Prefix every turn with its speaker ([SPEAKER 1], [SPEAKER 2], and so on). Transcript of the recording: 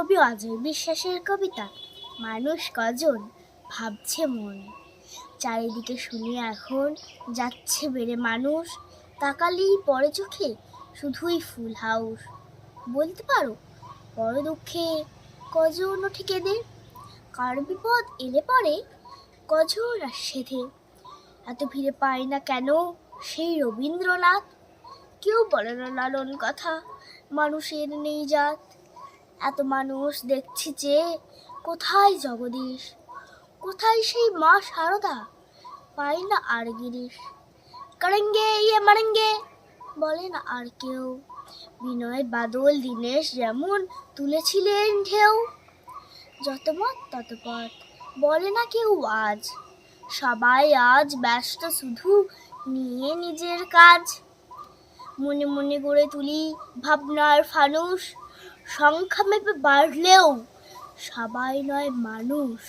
[SPEAKER 1] কবি অজয় বিশ্বাসের কবিতা, মানুষ কজন? ভাবছে মন। চারিদিকে শুনি এখন যাচ্ছে বেড়ে মানুষ। তাকালেই পরে চোখে শুধুই ফুল হাউস। বলতে পারো বড় দুঃখে কজন ওঠে কেঁদে? কার বিপদ এলে পরে কজন আর সেধে এত ভিড়ে পায় না কেন সেই রবীন্দ্রনাথ? কেউ বলে না লালন কথা, মানুষের নেই জাত। এত মানুষ দেখছি যে কোথায় জগদীশ? কোথায় সেই মা সারদা? পাই না আর গিরিশ। করেঙ্গে ইয়ে মারেঙ্গে, বলে না আর কেউ। বিনয়, বাদল, দীনেশ যেমন তুলেছিলেন ঢেউ। যত মত তত পথ, বলে না কেউ আজ। সবাই আজ ব্যস্ত শুধু নিয়ে নিজের কাজ। মনে মনে গড়ে তুলি ভাবনার ফানুষ। সংখ্যা মেপে বাড়লেও সবাই নয় মানুষ।